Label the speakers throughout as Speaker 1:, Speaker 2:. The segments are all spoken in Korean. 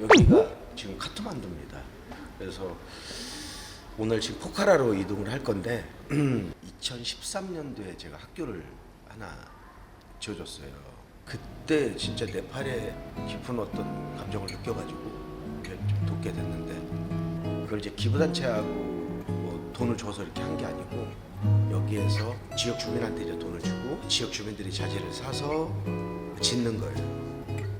Speaker 1: 여기가 지금 카트만두입니다. 그래서 오늘 지금 포카라로 이동을 할 건데 2013년도에 제가 학교를 하나 지어줬어요. 그때 진짜 네팔의 깊은 어떤 감정을 느껴가지고 좀 돕게 됐는데 그걸 이제 기부단체하고 뭐 돈을 줘서 이렇게 한 게 아니고 여기에서 지역 주민한테 이제 돈을 주고 지역 주민들이 자재를 사서 짓는 거예요.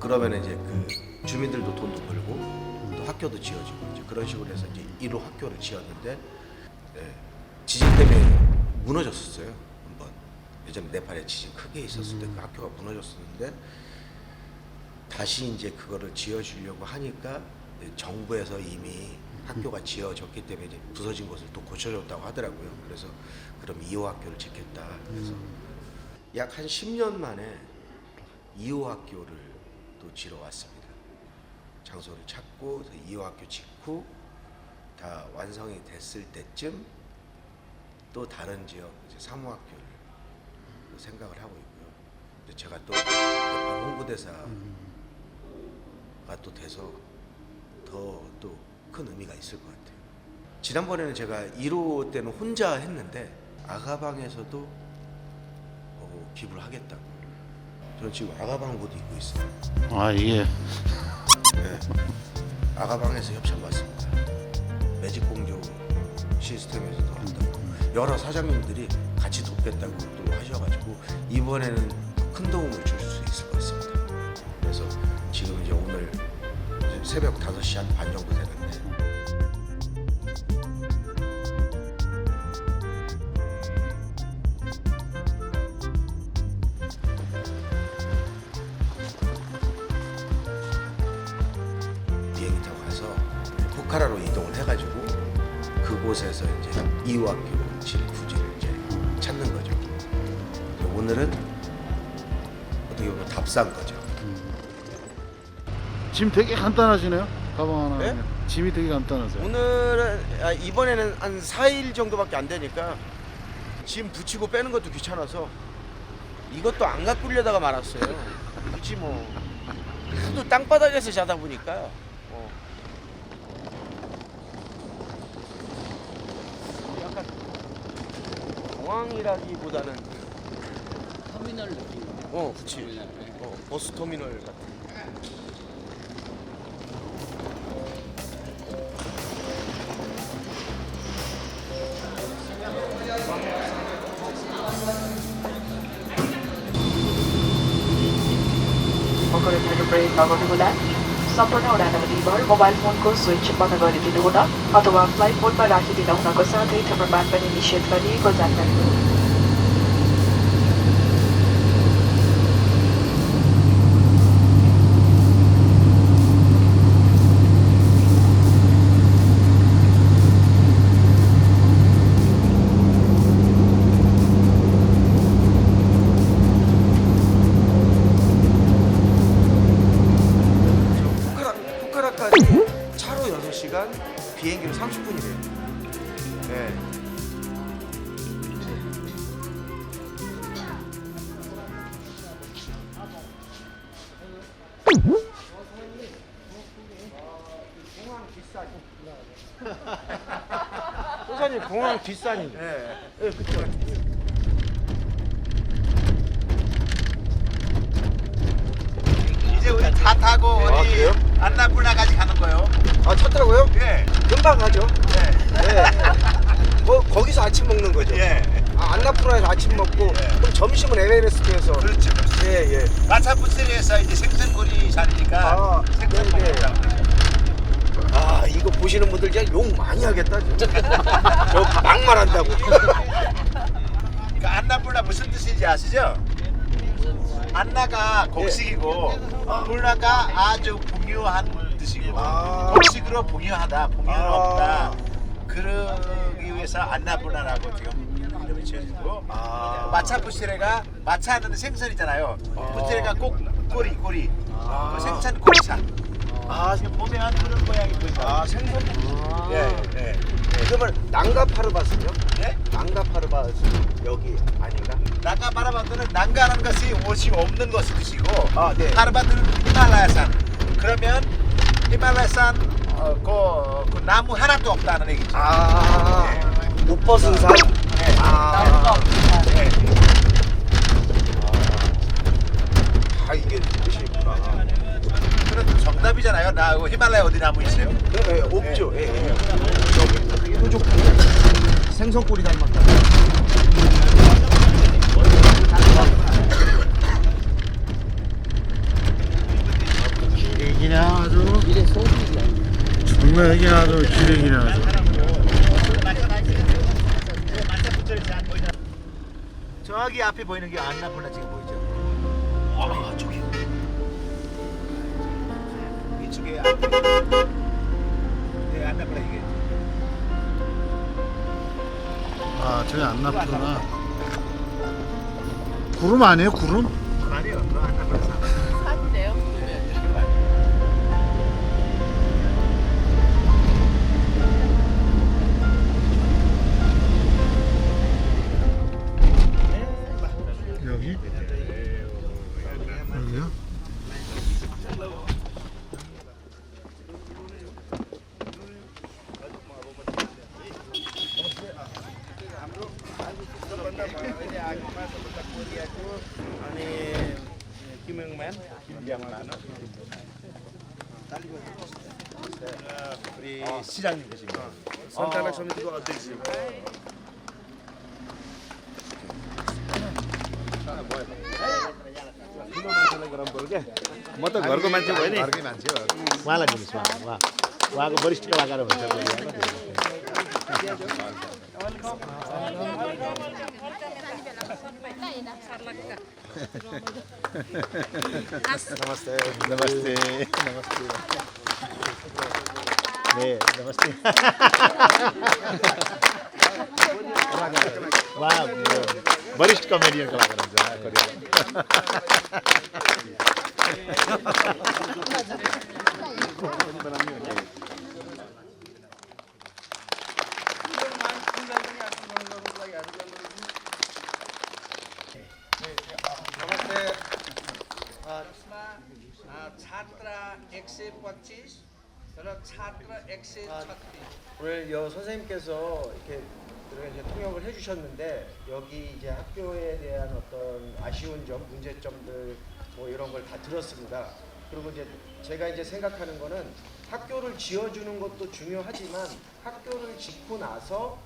Speaker 1: 그러면 이제 그 주민들도 돈도 벌고 또 학교도 지어지고 이제 그런 식으로 해서 이제 1호 학교를 지었는데 네, 지진 때문에 무너졌었어요 한번 예전에 네팔에 지진 크게 있었을 때 그 학교가 무너졌었는데 다시 이제 그거를 지어주려고 하니까 정부에서 이미 학교가 지어졌기 때문에 이제 부서진 것을 또 고쳐줬다고 하더라고요. 그래서 그럼 2호 학교를 짓겠다. 그래서 약 한 10년 만에 2호 학교를 또 지러 왔습니다. 장소를 찾고 2호 학교 짓고 다 완성이 됐을 때쯤 또 다른 지역 이제 3호 학교를 또 생각을 하고 있고요. 제가 또 홍보대사가 또 돼서 더 또 큰 의미가 있을 것 같아요. 지난번에는 제가 1호 때는 혼자 했는데 아가방에서도 어, 기부를 하겠다고. 저는 지금 아가방 옷 입고 있어요.
Speaker 2: 아 이게
Speaker 1: 네. 아가방에서 협찬 받습니다. 매직 공조 시스템에서도 한다고 여러 사장님들이 같이 돕겠다고 또 하셔가지고 이번에는 큰 도움을 줄 수 있을 것 같습니다. 그래서 지금 이제 오늘 새벽 5시 한 반 정도 되는 포카라로 이동을 해가지고 그곳에서 이제 이후 학교 질 부지를 이제 찾는 거죠. 오늘은 어떻게 보면 답사인 거죠.
Speaker 2: 짐 되게 간단하시네요. 가방 하나.
Speaker 1: 네?
Speaker 2: 짐이 되게 간단하세요.
Speaker 1: 오늘은 아, 이번에는 한 4일 정도밖에 안 되니까 짐 붙이고 빼는 것도 귀찮아서 이것도 안 갖고 오려다가 말았어요. 굳이 뭐 하도 땅바닥에서 자다 보니까 어. 약간 정황이라기보다는
Speaker 3: 터미널 느낌.
Speaker 1: 어, 그치.
Speaker 3: 터미널. 네.
Speaker 1: 어, 버스 터미널 같은.
Speaker 4: Encore une fois, je prie, pardonnez-vous là. सम्पूर्ण उडानहरू मोबाइल फोनको स्विच बन्द गरिदिनुहोला अथवा फ्लाइट मोडमा राखिदिन हुनको साथै थर्मोबान पनि निषेध गरिएको जानकारी
Speaker 1: 공항 뒷산이. 네. 네, 그쵸.
Speaker 5: 이제 우리 차 타고 어디
Speaker 1: 그래요?
Speaker 5: 안나푸나까지 가는 거요.
Speaker 1: 아, 차 타고요?
Speaker 5: 예.
Speaker 1: 금방 가죠.
Speaker 5: 예.
Speaker 1: 네. 뭐 거기서 아침 먹는 거죠.
Speaker 5: 예.
Speaker 1: 아, 안나푸라에서 아침 먹고
Speaker 5: 예.
Speaker 1: 그럼 점심은 에베레스트에서
Speaker 5: 그렇죠. 그렇죠.
Speaker 1: 예 예.
Speaker 5: 마차부스에서 이제 생선구이 자리니까
Speaker 1: 아,
Speaker 5: 생선
Speaker 1: 네, 네.
Speaker 5: 먹는다고.
Speaker 1: 아 이거 보시는 분들 진짜 욕 많이 하겠다. 저 막말한다고.
Speaker 5: 그러니까 안나푸나 무슨 뜻인지 아시죠? 안나가 곡식이고 푸나가 아주 풍요한 뜻이고
Speaker 1: 아.
Speaker 5: 곡식으로 풍요하다, 풍요롭다.
Speaker 1: 아.
Speaker 5: 그러기 위해서 안나푸나라고 지금 이름이 지어지고
Speaker 1: 아.
Speaker 5: 마차 부시레가 마차는 생선이잖아요. 부시레가 꼭 꼬리 꼬리
Speaker 1: 아.
Speaker 5: 그 생선 꼬리차.
Speaker 1: 아,
Speaker 5: 지금 보면 그런 모양이 보이죠.
Speaker 1: 아 생선.
Speaker 5: 예, 예.
Speaker 1: 그러면 난가파르바스요?
Speaker 5: 예?
Speaker 1: 난가파르바스 여기 아닌가?
Speaker 5: 바라바드는 난가라는 것이 옷이 없는 것을 뜻이고
Speaker 1: 아, 네.
Speaker 5: 파르바드는 히말라야산 그러면
Speaker 6: 히말라야산 어, 그, 그 나무 하나도 없다는 얘기죠.
Speaker 7: 아, 못 벗은 산.
Speaker 3: 나무가 없으니까.
Speaker 6: 네.
Speaker 7: 아, 이게
Speaker 6: 정답이잖아요. 나그 히말라야 어디 나무 있어요?
Speaker 7: 네, 네, 없죠. 예, 예. 저기 뾰족 생선꼬리 닮았다.
Speaker 2: 기레기네 아주.
Speaker 3: 이래 소리야.
Speaker 2: 정말 이게 아주 기레기네 아주.
Speaker 6: 저기 앞에 보이는 게 안나푸나 지금 아 저기 안
Speaker 2: 나쁘구나. 구름 아니에요 구름?
Speaker 6: 아니에요 그 안나푸나
Speaker 5: अहिले आगोमा कोरियाको अनि अध्यक्ष।
Speaker 6: म त घरको मान्छे भयो नि। घरकै मान्छे हो। उहाँलाई दिनुहोस् उहाँ उहाँको वरिष्ठ कलाकार हुन्छ नमस्ते नमस्ते नमस्ते ए नमस्ते उहाँ वरिष्ठ कमेडियन कलाकार हुन्छ
Speaker 8: छात्र एक सय पच्चिस र छात्र एक सय छत्तिस
Speaker 1: 오늘 여 선생님께서 이렇게 이렇게 이제 통역을 해주셨는데 여기 이제 학교에 대한 어떤 아쉬운 점, 문제점들 뭐 이런 걸 다 들었습니다. 그리고 이제 제가 이제 생각하는 거는 학교를 지어주는 것도 중요하지만 학교를 짓고 나서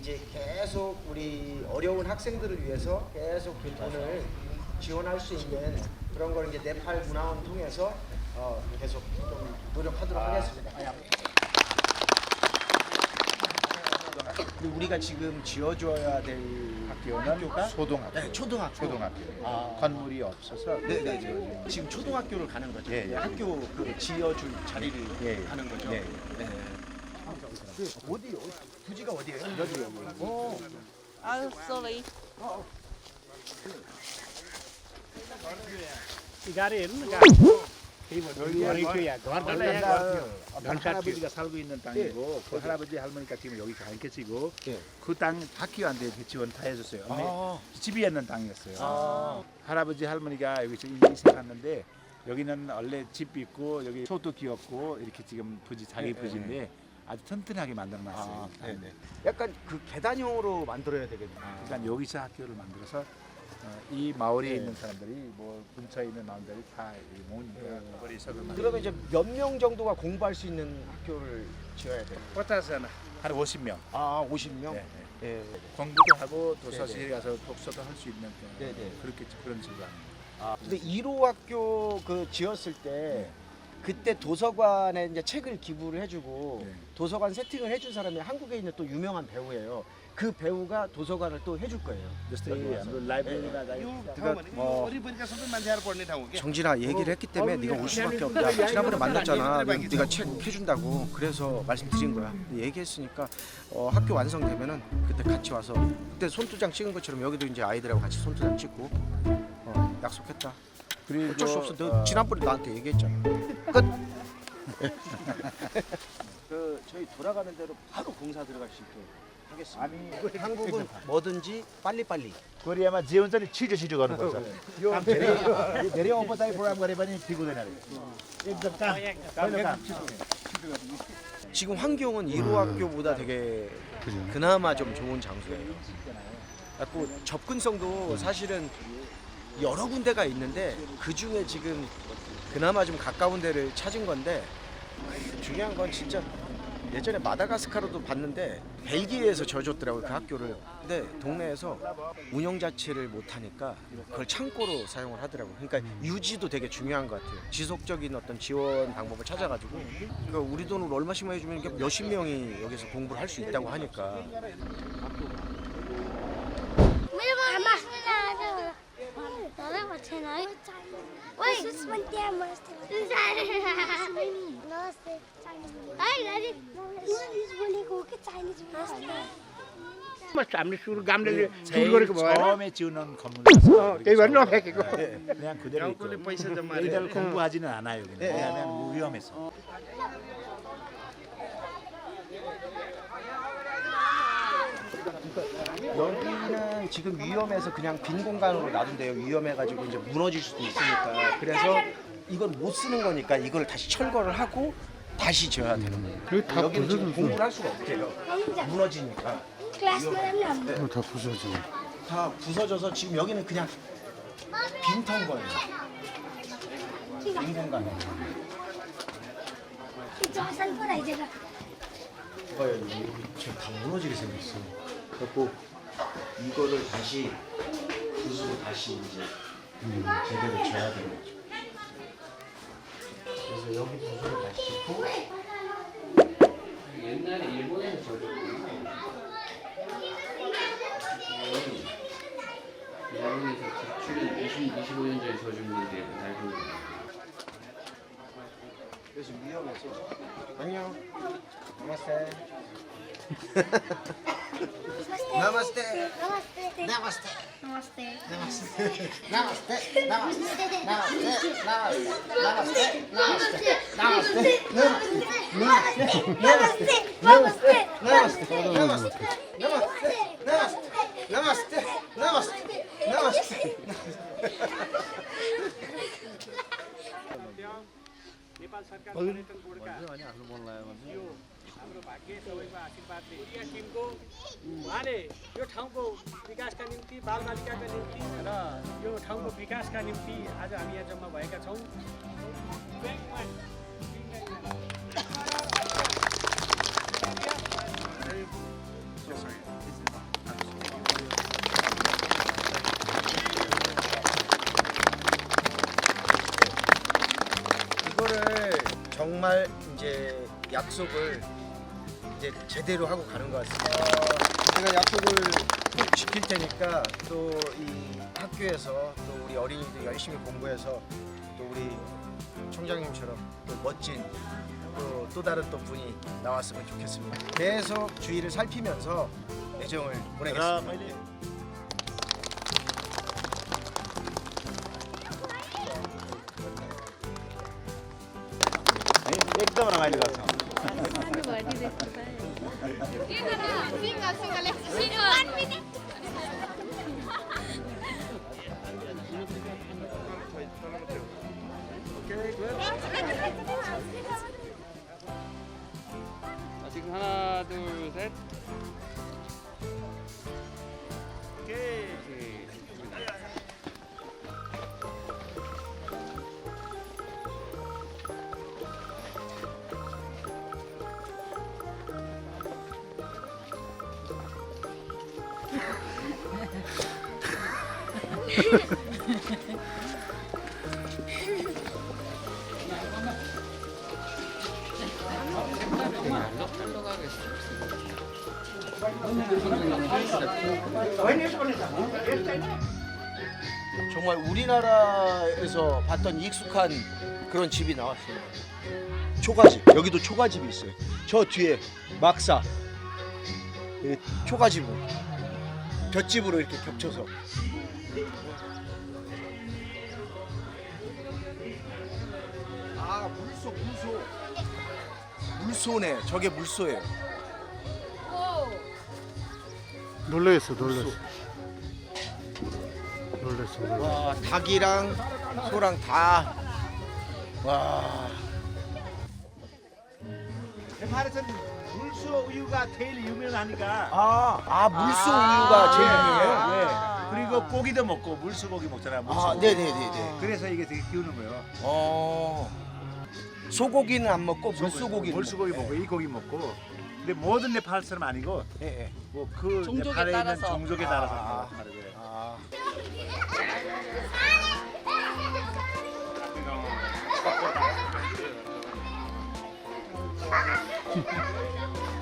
Speaker 1: 이제 계속 우리 어려운 학생들을 위해서 계속 그 돈을 지원할 수 있는 그런 걸 이제 네팔 문화원 통해서 어, 계속 좀 노력하도록 하겠습니다.
Speaker 7: 그리고 우리가 지금 지어줘야 될
Speaker 6: 학교는
Speaker 7: 학교가
Speaker 6: 소등학교.
Speaker 7: 네, 초등학교.
Speaker 6: 초등학교.
Speaker 7: 아.
Speaker 6: 건물이 없어서
Speaker 7: 네, 네, 네. 지금 초등학교를 가는 거죠.
Speaker 6: 예, 예.
Speaker 7: 학교 그 지어줄 자리를
Speaker 6: 예, 예.
Speaker 7: 가는 거죠.
Speaker 6: 예,
Speaker 7: 네. 그 어디 부지가 어디예요? 여기 여기. 어.
Speaker 9: Oh, sorry.
Speaker 5: 할아버지가 살고 있는 땅이고 그 할아버지 할머니가 지금 여기 가 계시고
Speaker 7: 예.
Speaker 5: 그땅 학교한테 지원 다 해줬어요. 근데
Speaker 7: 아.
Speaker 5: 집이 있는 땅이었어요.
Speaker 7: 아.
Speaker 5: 할아버지 할머니가 여기서 인생 갔는데 여기는 원래 집 있고 여기 소도 귀엽고 이렇게 지금 부지 자기
Speaker 7: 예,
Speaker 5: 부지인데 아주 튼튼하게 만들어놨어요.
Speaker 7: 아.
Speaker 1: 약간 그 계단형으로 만들어야 되겠네요.
Speaker 5: 그러니까 여기서 학교를 만들어서 어, 이 마을에
Speaker 7: 네.
Speaker 5: 있는 사람들이 뭐 근처에 있는 마을들이 다 여기 모으니까 거기서 그
Speaker 1: 그러면 이제 몇 명 정도가 공부할 수 있는 학교를 지어야 돼요?
Speaker 5: 포타스는 한 50명.
Speaker 1: 아, 50명?
Speaker 5: 네, 네.
Speaker 1: 예.
Speaker 5: 공부도 하고 도서실에 가서 독서도 할 수 있는 그-
Speaker 1: 네, 네.
Speaker 5: 그렇게 그런 식으로 하는 거예요.
Speaker 1: 아, 근데 1호 학교 그 지었을 때
Speaker 5: 네.
Speaker 1: 그때 도서관에 이제 책을 기부를 해주고
Speaker 5: 네.
Speaker 1: 도서관 세팅을 해준 사람이 한국에 있는 또 유명한 배우예요. 그 배우가 도서관을 또 해줄 거예요.
Speaker 5: जस्तै हाम्रो लाइब्रेरीमा
Speaker 6: 요
Speaker 5: गयो
Speaker 6: ठाउँ भनेको
Speaker 7: 뭐-
Speaker 6: वरिपरिका सबै मान्छेहरू पढ्ने ठाउँ हो कि
Speaker 7: 정진아 얘기를 했기 때문에 네가 올 수밖에 없다. 지난번에 만났잖아. 네가 책 해준다고. 그래서 말씀드린 거야. 얘기했으니까 어, 학교 완성되면은 그때 같이 와서 그때 손두장 찍은 것처럼 여기도 이제 아이들하고 같이 손두장 찍고 어, 약속했다.
Speaker 5: 그리고
Speaker 7: 어쩔 수 없어. 너
Speaker 5: 어,
Speaker 7: 지난번에 나한테 얘기했잖아. 끝.
Speaker 1: 그 저희 돌아가는 대로 바로 공사 들어갈 수 있게 하겠습니다. 아니, 한국은 뭐든지 빨리빨리.
Speaker 5: 그래야만 지원자리 치즈 치즈 가는 거죠. 어. 내려 오버타이 프로그램 가래반이 비고되나요? 어.
Speaker 1: 어, 예, 지금 환경은 1호 학교보다 되게 그나마 좀 좋은 장소예요. 또 아, 그 접근성도 사실은 여러 군데가 있는데 그 중에 지금 그나마 좀 가까운 데를 찾은 건데 중요한 건 진짜 예전에 마다가스카르도 봤는데 벨기에에서 져줬더라고요 그 학교를. 근데 동네에서 운영 자체를 못하니까 그걸 창고로 사용을 하더라고요. 그러니까 유지도 되게 중요한 것 같아요. 지속적인 어떤 지원 방법을 찾아가지고. 그러니까 우리 돈으로 얼마씩만 해주면 몇십 명이 여기서 공부를 할 수 있다고 하니까.
Speaker 10: Ой, Иисус, смотри, может, Иисус, है ओइ सुस्मन त्यहाँ बस्थे नमस्ते है दादी इङ्ग्लिस बोलेको हो कि चाइनिज बोलेको
Speaker 5: हामीले सुरु गामले सुरु गरेको भयो 처음에 지우는 건물
Speaker 2: त्यही भएर नफ्याँकेको
Speaker 5: 그냥 그대로 있고 여기다가 공부하지는 않아요 여기는 왜냐하면 위험해서
Speaker 1: 여기는 지금 위험해서 그냥 빈 공간으로 놔둔대요. 위험해가지고 이제 무너질 수도 있으니까. 그래서 이걸 못 쓰는 거니까 이걸 다시 철거를 하고 다시 지어야 되는 거예요.
Speaker 2: 음. 다
Speaker 1: 여기는 지금 공부를 할 수가 없대요. 무너지니까
Speaker 10: 클래스
Speaker 2: 다 부서지고
Speaker 1: 다 부서져서 지금 여기는 그냥 빈턴 거예요. 빈
Speaker 10: 공간에. Johnson pun
Speaker 1: 봐요 지금 다 무너지게 생겼어. 그래갖고 이거를 다시 부수고 다시 이제 음, 제대로 지어야 되는 거죠. 그래서 여기 부수고 다시 짚고
Speaker 11: 옛날에 일본에서 저랬구나. 일본에서 기출은 20, 25년 전에 져줬는데 날고
Speaker 1: 그래서 위험해서 안녕 나마스
Speaker 10: नमस्ते नमस्ते नमस्ते नमस्ते
Speaker 1: नमस्ते नमस्ते नमस्ते नमस्ते नमस्ते नमस्ते नमस्ते नमस्ते नमस्ते नमस्ते नमस्ते नमस्ते नमस्ते
Speaker 6: नेपाल सरकार पर्यटन बोर्डका हाम्रो भाग्य सबैको आशीर्वादले एरिया टिमको उहाँले यो ठाउँको विकासका निम्ति बालबालिकाका निम्ति र यो ठाउँको विकासका निम्ति आज हामी यहाँ जम्मा भएका छौँ
Speaker 1: 이거를 정말 이제 약속을 이제 제대로 하고 가는 것 같습니다. 어, 제가 약속을 꼭 지킬 테니까 또 이 학교에서 또 우리 어린이들 열심히 공부해서 또 우리 총장님처럼 또 멋진 또, 또 다른 또 분이 나왔으면 좋겠습니다. 계속 주위를 살피면서 애정을 보내겠습니다.
Speaker 5: एकदम रमाइलो गर्छ
Speaker 11: 자, 지금 하나, 둘, 셋.
Speaker 1: 정말 우리나라에서 봤던 익숙한 그런 집이 나왔어요. 초가집. 여기도 초가집이 있어요. 저 뒤에 막사. 초가집으로. 볏집으로 이렇게 겹쳐서. 아, 물소, 물소. 물소네. 저게 물소예요.
Speaker 2: 놀라겠어 놀랐어 놀랐어 놀랐어
Speaker 1: 와 닭이랑 소랑 다. 와.
Speaker 5: 대파에서는 물수 우유가 제일 유명하니까.
Speaker 1: 아, 아 물소 우유가 제일 유명해요.
Speaker 5: 네. 그리고 고기도 먹고 물수고기 먹잖아요.
Speaker 1: 아, 네네네네.
Speaker 5: 그래서 이게 되게 키우는 거예요.
Speaker 1: 어. 소고기는 안 먹고 물소고기.
Speaker 5: 물수고기 먹고 이 고기 먹고. 근데 모든 네팔 사람 아니고
Speaker 1: 예, 예.
Speaker 5: 뭐그
Speaker 12: 종족에
Speaker 5: 네팔에 있는
Speaker 12: 따라서.
Speaker 5: 종족에
Speaker 1: 아.
Speaker 5: 따라서 다르고요.
Speaker 1: 아.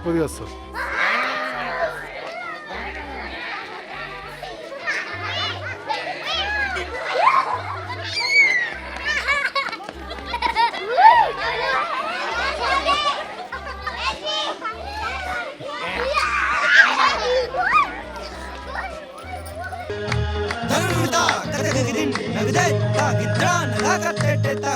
Speaker 2: 어디 갔어